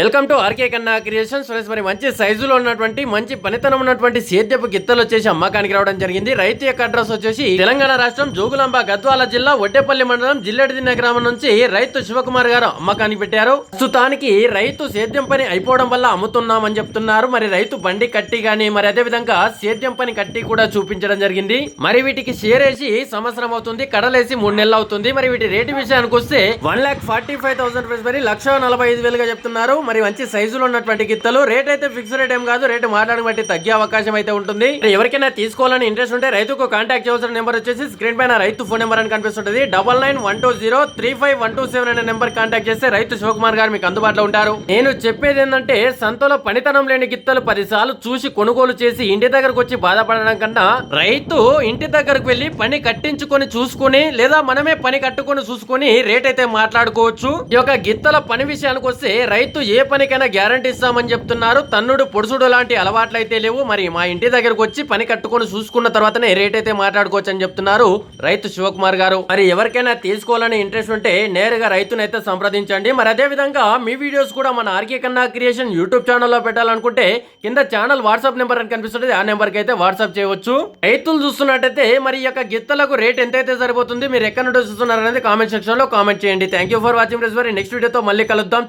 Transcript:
Welcome to RK Kanna creations. Friends మరి మంచి సైజులో ఉన్నటువంటి మంచి పనితనం ఉన్నటువంటి సేద్యపు గిత్తలు వచ్చేసి అమ్మకానికి రావడం జరిగింది. రైతు యొక్క అడ్రస్ వచ్చేసి తెలంగాణ రాష్ట్రం జోగులాంబ గద్వాల జిల్లా ఒడ్డేపల్లి మండలం జిల్లెడిదిన్న గ్రామం నుంచి రైతు శివకుమార్ గారు అమ్మకానికి పెట్టారు. ప్రస్తుతానికి రైతు సేద్యం పని అయిపోవడం వల్ల అమ్ముతున్నామని చెప్తున్నారు. మరి రైతు బండి కట్టి గాని మరి అదే విధంగా సేద్యం పని కట్టి కూడా చూపించడం జరిగింది. మరి వీటికి షేర్ వేసి సంవత్సరం అవుతుంది కడలేసి మూడు నెలలు అవుతుంది. మరి వీటి రేటు విషయానికి వస్తే one lakh forty five thousand rupees మరి లక్ష నలభై ఐదు వేలుగా చెప్తున్నారు. మరి మంచి సైజులో ఉన్నటువంటి గిత్తలు. రేట్ అయితే ఫిక్స్ రేట్ ఏం కాదు. రేటు మాట్లాడడం బట్టి తగ్గే అవకాశం అయితే ఉంటుంది. ఎవరికైనా తీసుకోవాలని ఇంట్రెస్ట్ ఉంటే రైతుకు కాంటాక్ట్ చేయాల్సిన నెంబర్ వచ్చేసి స్క్రీన్ పైన రైతు ఫోన్ నెంబర్ అని కనిపిస్తుంది double nine one two zero three five one two seven అనే నెంబర్ కాంటాక్ట్ చేస్తే రైతు శివకుమార్ గారు మీకు అందుబాటులో ఉంటారు. నేను చెప్పేది ఏంటంటే సంతలో పనితనం లేని గిత్తలు పదిసార్లు చూసి కొనుగోలు చేసి ఇంటి దగ్గరకు వచ్చి బాధపడడం కన్నా రైతు ఇంటి దగ్గరకు వెళ్ళి పని కట్టించుకొని చూసుకొని లేదా మనమే పని కట్టుకొని చూసుకొని రేట్ అయితే మాట్లాడుకోవచ్చు. ఈ యొక్క గిత్తల పని విషయానికి వస్తే రైతు ఏ పనికైనా గ్యారంటీ ఇస్తామని చెప్తున్నారు. తన్నుడు పొడుసుడు లాంటి అలవాట్లు అయితే లేవు. మరి మా ఇంటి దగ్గరకు వచ్చి పని కట్టుకొని చూసుకున్న తర్వాతనే రేట్ అయితే మాట్లాడుకోవచ్చు అని చెప్తున్నారు రైతు శివకుమార్ గారు. మరి ఎవరికైనా తీసుకోవాలని ఇంట్రెస్ట్ ఉంటే నేరుగా రైతునైతే సంప్రదించండి. మరి అదే విధంగా మీ వీడియోస్ కూడా మన ఆర్కే కన్నా క్రియేషన్ యూట్యూబ్ ఛానల్లో పెట్టాలనుకుంటే కింద ఛానల్ వాట్సాప్ నెంబర్ అని కనిపిస్తుంది. ఆ నెంబర్కి అయితే వాట్సాప్ చేయవచ్చు. రైతులు చూస్తున్నట్టయితే మరి ఈ యొక్క గిత్తలకు రేట్ ఎంతైతే సరిపోతుంది మీరు ఎక్కడ నుండి చూస్తున్నారు అనేది కామెంట్ సెక్షన్లో కామెంట్ చేయండి. Thank you for watching next వీడియోతో మళ్ళీ కలుద్దాం.